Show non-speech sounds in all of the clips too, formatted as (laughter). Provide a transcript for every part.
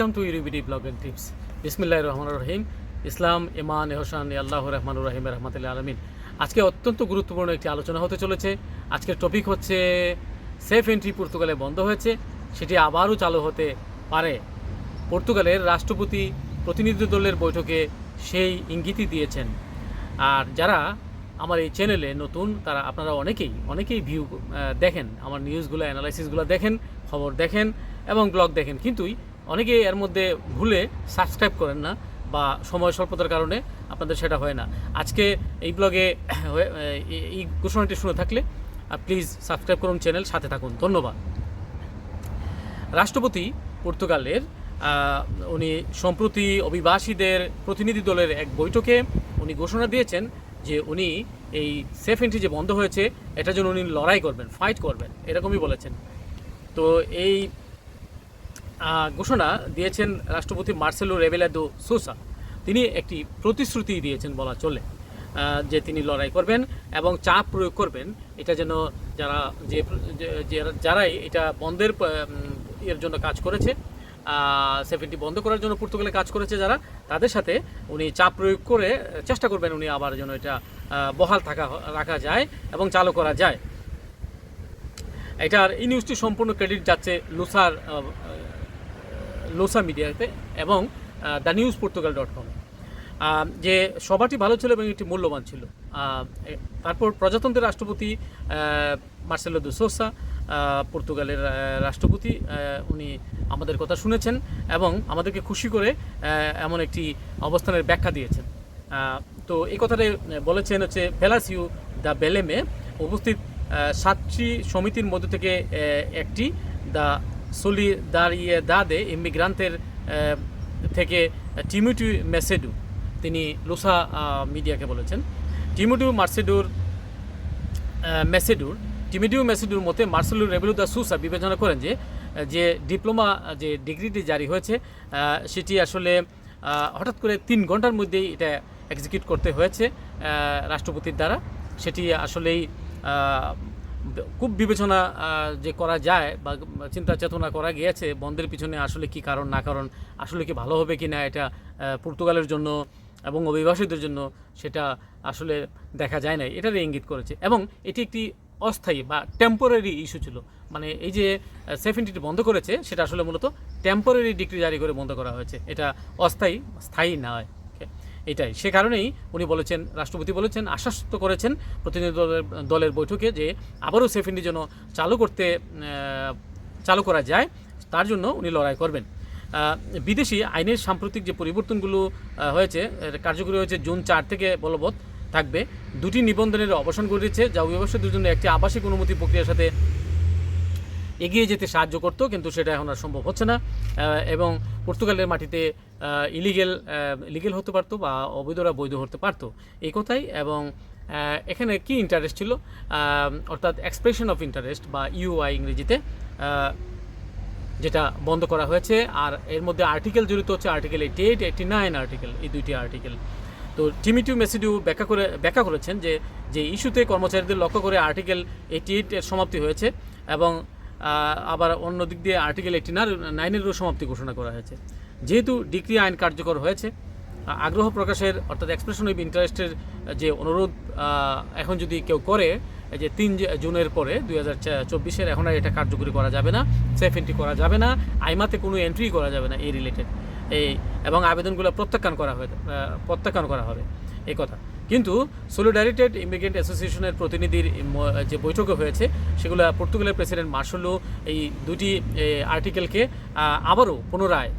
Welcome to ইউরিবিডি blog and tips বিসমিল্লাহ রহমান রহিম ইসলাম ইমান এহসান আল্লাহ রহমান রহিম রহমতুল্লাহ আলমিন আজকে অত্যন্ত গুরুত্বপূর্ণ একটি আলোচনা হতে চলেছে। আজকের টপিক হচ্ছে সেফ এন্ট্রি পর্তুগালে বন্ধ হয়েছে, সেটি আবারও চালু হতে পারে। পর্তুগালের রাষ্ট্রপতি প্রতিনিধি দলের বৈঠকে সেই ইঙ্গিতই দিয়েছেন। আর যারা আমার এই চ্যানেলে নতুন, তারা আপনারা অনেকেই অনেকেই ভিউ দেখেন, আমার নিউজগুলো অ্যানালাইসিসগুলো দেখেন, খবর দেখেন এবং ব্লগ দেখেন। কিন্তুই অনেকে এর মধ্যে ভুলে সাবস্ক্রাইব করেন না বা সময় স্বল্পতার কারণে আপনাদের সেটা হয় না। আজকে এই ব্লগে (clears throat) এই ঘোষণাটি শুনে থাকলে প্লিজ সাবস্ক্রাইব করুন চ্যানেল সাথে থাকুন। ধন্যবাদ। রাষ্ট্রপতি পর্তুগালের উনি সম্প্রতি অভিবাসীদের প্রতিনিধি দলের এক বৈঠকে উনি ঘোষণা দিয়েছেন যে উনি এই সেফ এন্ট্রি যে বন্ধ হয়েছে, এটার জন্য উনি লড়াই করবেন ফাইট করবেন, এরকমই বলেছেন। তো এই ঘোষণা দিয়েছেন রাষ্ট্রপতি মার্সেলো রেবেলাদো সোসা। তিনি একটি প্রতিশ্রুতি দিয়েছেন বলা চলে যে তিনি লড়াই করবেন এবং চাপ প্রয়োগ করবেন। এটা যেন যারা যে যারাই এটা বন্ধের এর জন্য কাজ করেছে সেভেন্টি বন্ধ করার জন্য পর্তুগালে কাজ করেছে যারা, তাদের সাথে উনি চাপ প্রয়োগ করে চেষ্টা করবেন উনি আবার যেন এটা বহাল থাকা, রাখা যায় এবং চালু করা যায়। এটার এই নিউজটি সম্পূর্ণ ক্রেডিট যাচ্ছে লুসার লোসা মিডিয়াতে এবং the news Portugal dot com যে সভাটি ভালো ছিল এবং এটি মূল্যবান ছিল। তারপর প্রজাতন্ত্রের রাষ্ট্রপতি মার্সেলো দু সোসা পর্তুগালের রাষ্ট্রপতি উনি আমাদের কথা শুনেছেন এবং আমাদেরকে খুশি করে এমন একটি অবস্থানের ব্যাখ্যা দিয়েছেন। তো এই কথাটা বলেছেন হচ্ছে পেলাসিউ দ্য বেলেমে উপস্থিত সাতটি সমিতির মধ্য থেকে একটি দ্য solidaridade ইমিগ্রান্তের থেকে টিমিটু মেসেডু, তিনি লুসা মিডিয়াকে বলেছেন। টিমুটু মার্সেডুর মেসেডুর টিমিডিউ মেসেডুর মতে মার্সেলু রেবেলু দা সুসা বিবেচনা করেন যে যে ডিপ্লোমা, যে ডিগ্রিটি জারি হয়েছে সেটি আসলে হঠাৎ করে তিন ঘণ্টার মধ্যেই এটা এক্সিকিউট করতে হয়েছে রাষ্ট্রপতির দ্বারা। সেটি আসলেই খুব বিবেচনা যে করা যায় বা চিন্তা চেতনা করা গিয়েছে, বন্ধের পিছনে আসলে কি কারণ, না কারণ, আসলে কি ভালো হবে কি না এটা পর্তুগালের জন্য এবং অভিবাসীদের জন্য সেটা আসলে দেখা যায় না এটার ইঙ্গিত করেছে। এবং এটি একটি অস্থায়ী বা টেম্পোরারি ইস্যু ছিল। মানে এই যে সেফেন্টিটি বন্ধ করেছে, সেটা আসলে মূলত টেম্পোরারি ডিগ্রি জারি করে বন্ধ করা হয়েছে। এটা অস্থায়ী, স্থায়ী নয়। এটাই। সে কারণেই উনি বলেছেন, রাষ্ট্রপতি বলেছেন, আশ্বস্ত করেছেন প্রতিনিধি দলের দলের বৈঠকে যে আবারও সেফেন্টি যেন চালু করতে চালু করা যায়, তার জন্য উনি লড়াই করবেন। বিদেশি আইনের সাম্প্রতিক যে পরিবর্তনগুলো হয়েছে কার্যকরী হয়েছে জুন চার থেকে বলবৎ থাকবে। দুটি নিবন্ধনের অবসান ঘটেছে যা অভিবাসীদের জন্য একটি আবাসিক অনুমতি প্রক্রিয়ার সাথে এগিয়ে যেতে সাহায্য করতো, কিন্তু সেটা এখন আর সম্ভব হচ্ছে না। এবং পর্তুগালের মাটিতে ইলিগেল ইলিগেল হতে পারতো বা অবৈধরা বৈধ হতে পারতো। এই কথাই, এবং এখানে কি ইন্টারেস্ট ছিল? অর্থাৎ এক্সপ্রেশন অফ ইন্টারেস্ট বা ইউআই ইংরেজিতে যেটা বন্ধ করা হয়েছে। আর এর মধ্যে আর্টিকেল জড়িত হচ্ছে article eighty eight eighty nine article এই দুইটি আর্টিকেল তো টিমিটিউ মেসিডিউ ব্যাখ্যা করে, ব্যাখ্যা করেছেন যে যে ইস্যুতে কর্মচারীদের লক্ষ্য করে আর্টিকেল এইটি এইট এর সমাপ্তি হয়েছে। এবং আবার অন্য দিক দিয়ে আর্টিকেল এইটি নাইনেরও সমাপ্তি ঘোষণা করা হয়েছে। যেহেতু ডিগ্রি আইন কার্যকর হয়েছে আগ্রহ প্রকাশের অর্থাৎ এক্সপ্রেশন অফ ইন্টারেস্টের যে অনুরোধ এখন যদি কেউ করে যে তিন জুনের পরে দুই হাজার চব্বিশের এখন আর এটা কার্যকরী করা যাবে না সেফ এন্ট্রি করা যাবে না, আইমাতে কোনো এন্ট্রি করা যাবে না এই রিলেটেড এই এবং আবেদনগুলো প্রত্যাখ্যান করা হবে প্রত্যাখ্যান করা হবে। এই কথা। কিন্তু সলিডারিটেড ইমিগ্রেন্ট অ্যাসোসিয়েশনের প্রতিনিধির যে বৈঠকে হয়েছে, সেগুলো পর্তুগালের প্রেসিডেন্ট মার্শালো এই দুটি আর্টিকেলকে আবারও পুনরায়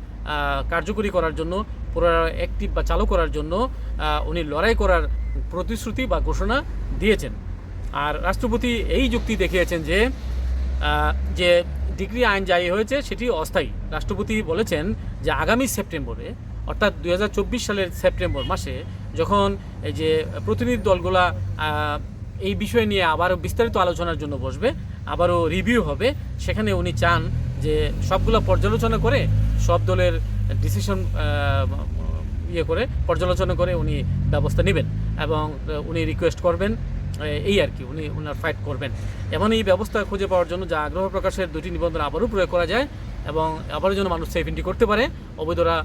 কার্যকরী করার জন্য, পুনরায় অ্যাক্টিভ বা চালু করার জন্য উনি লড়াই করার প্রতিশ্রুতি বা ঘোষণা দিয়েছেন। আর রাষ্ট্রপতি এই যুক্তি দেখিয়েছেন যে যে ডিগ্রি আইন জারি হয়েছে, সেটি অস্থায়ী। রাষ্ট্রপতি বলেছেন যে, আগামী সেপ্টেম্বরে, অর্থাৎ দু হাজার চব্বিশ সালের সেপ্টেম্বর মাসে যখন এই যে প্রতিনিধি দলগুলা এই বিষয় নিয়ে আবারও বিস্তারিত আলোচনার জন্য বসবে, আবারও রিভিউ হবে, সেখানে উনি চান যে সবগুলো পর্যালোচনা করে, সব দলের ডিসিশন ইয়ে করে, পর্যালোচনা করে উনি ব্যবস্থা নেবেন এবং উনি রিকোয়েস্ট করবেন এই আর কি, উনি ওনার ফাইট করবেন। এমন এই ব্যবস্থা খুঁজে পাওয়ার জন্য যা আগ্রহ প্রকাশের দুটি নিবন্ধন আবারও প্রয়োগ করা যায় এবং আবারও যেন মানুষ সেফ এন্ট্রি করতে পারে। অবৈধরা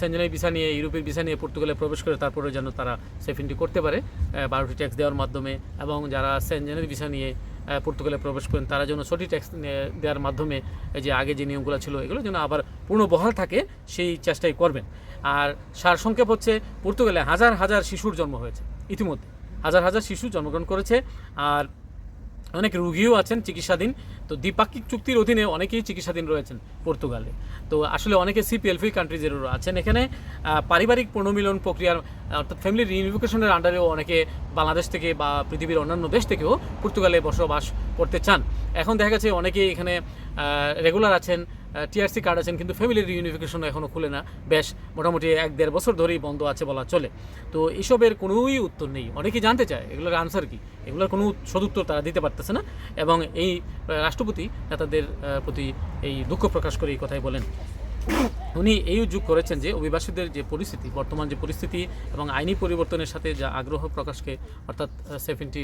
সেঞ্জনের ভিসা নিয়ে, ইউরোপের ভিসা নিয়ে পর্তুগালে প্রবেশ করে তারপরে যেন তারা সেফ এন্ট্রি করতে পারে বারোটি ট্যাক্স দেওয়ার মাধ্যমে। এবং যারা সেঞ্জনের ভিসা নিয়ে পর্তুগালে প্রবেশ করেন, তারা যেন সঠিক ট্যাক্স দেওয়ার মাধ্যমে যে আগে যে নিয়মগুলো ছিল, এগুলো যেন আবার পূর্ণ বহাল থাকে, সেই চেষ্টাই করবেন। আর সারসংক্ষেপ হচ্ছে, পর্তুগালে হাজার হাজার শিশুর জন্ম হয়েছে, ইতিমধ্যে। হাজার হাজার শিশু জন্মগ্রহণ করেছে, আর অনেক রুগীও আছেন চিকিৎসাধীন। তো দ্বিপাক্ষিক চুক্তির অধীনে অনেকেই চিকিৎসাধীন রয়েছেন পর্তুগালে। তো আসলে অনেকে সিপিএলফি কান্ট্রিজেরও আছেন। এখানে পারিবারিক পুনর্মিলন প্রক্রিয়ার, অর্থাৎ ফ্যামিলি রিউনিফিকেশনের আন্ডারেও অনেকে বাংলাদেশ থেকে বা পৃথিবীর অন্যান্য দেশ থেকেও পর্তুগালে বসবাস করতে চান। এখন দেখা গেছে অনেকেই এখানে রেগুলার আছেন। টিআরসি কার্ড আছেন, কিন্তু ফ্যামিলি রিউনিফিকেশন এখনও খুলে না। বেশ, মোটামুটি এক দেড় বছর ধরেই বন্ধ আছে বলা চলে। তো এসবের কোনোই উত্তর নেই। অনেকেই জানতে চায়, এগুলোর আনসার কি? এগুলোর কোনো সদুত্তর তারা দিতে পারতেছে না। এবং এই রাষ্ট্রপতি নেতাদের প্রতি এই দুঃখ প্রকাশ করে এই কথাই বলেন। উনি এই উদ্যোগ করেছেন যে অভিবাসীদের যে পরিস্থিতি, বর্তমান যে পরিস্থিতি এবং আইনি পরিবর্তনের সাথে যা আগ্রহ প্রকাশকে অর্থাৎ সেভেনটি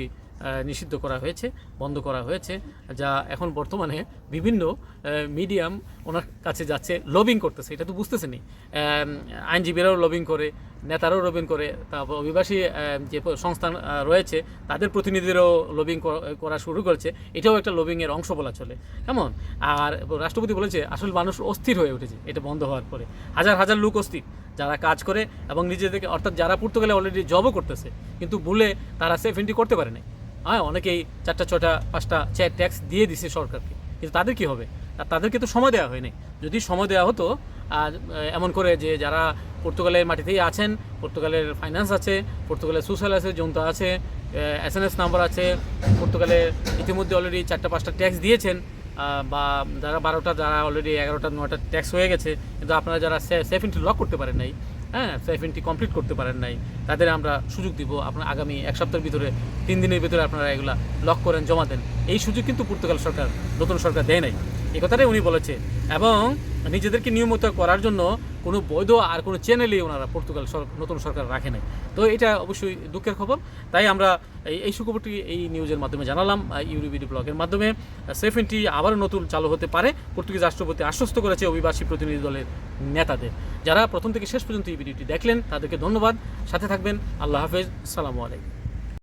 নিষিদ্ধ করা হয়েছে, বন্ধ করা হয়েছে, যা এখন বর্তমানে বিভিন্ন মিডিয়াম ওনার কাছে যাচ্ছে, লবিং করতেছে। এটা তো বুঝতেছেনি আইনজীবীরাও লবিং করে নেতারাও লবিং করে তারপর অভিবাসী যে সংস্থান রয়েছে, তাদের প্রতিনিধিরাও লবিং করা শুরু করেছে। এটাও একটা লবিংয়ের অংশ বলা চলে। কেমন? আর রাষ্ট্রপতি বলেছে, আসলে মানুষ অস্থির হয়ে উঠেছে, এটা বন্ধ হওয়ার পরে। হাজার হাজার লোক অস্থির, যারা কাজ করে এবং নিজেদেরকে, অর্থাৎ যারা পর্তুগালে অলরেডি জবও করতেছে, কিন্তু ভুলে তারা সেফ এন্ট্রি করতে পারে না হ্যাঁ অনেকেই চারটা ছটা পাঁচটা ট্যাক্স দিয়ে দিছে সরকারকে, কিন্তু তাদের কি হবে? তাদেরকে তো সময় দেওয়া হয়নি। যদি সময় দেওয়া হতো, আর এমন করে যে যারা পর্তুগালের মাটিতেই আছেন, পর্তুগালের ফাইন্যান্স আছে, পর্তুগালের সোশ্যাল আছে, জনতা আছে এস এন এস নাম্বার আছে পর্তুগালে ইতিমধ্যে অলরেডি চারটা পাঁচটা ট্যাক্স দিয়েছেন বা যারা বারোটা, যারা অলরেডি এগারোটা, নয়টা ট্যাক্স হয়ে গেছে, কিন্তু আপনারা যারা সেফ এন্ট্রি লক করতে পারেন নাই হ্যাঁ সেফ এন্ট্রি কমপ্লিট করতে পারেন নাই, তাদের আমরা সুযোগ দিব, আপনার আগামী এক সপ্তাহের ভিতরে, তিন দিনের ভিতরে আপনারা এগুলো লক করেন, জমা দেন। এই সুযোগ কিন্তু পর্তুগাল সরকার, নতুন সরকার দেয় নাই। এই কথাটাই উনি বলেছে। এবং নিজেদেরকে নিয়মিত করার জন্য কোনো বৈধ আর কোনো চ্যানেলই ওনারা পর্তুগাল নতুন সরকার রাখে নাই। তো এটা অবশ্যই দুঃখের খবর। তাই আমরা এই সুখবরটি এই নিউজের মাধ্যমে জানালাম ইউরিবিডি ব্লগের মাধ্যমে। সেফ এন্ট্রি আবারও নতুন চালু হতে পারে। পর্তুগিজ রাষ্ট্রপতি আশ্বস্ত করেছে অভিবাসী প্রতিনিধি দলের নেতাদের। যারা প্রথম থেকে শেষ পর্যন্ত এই ভিডিওটি দেখলেন, তাদেরকে ধন্যবাদ। সাথে থাকবেন। আল্লাহ হাফেজ। সালামু আলাইকুম।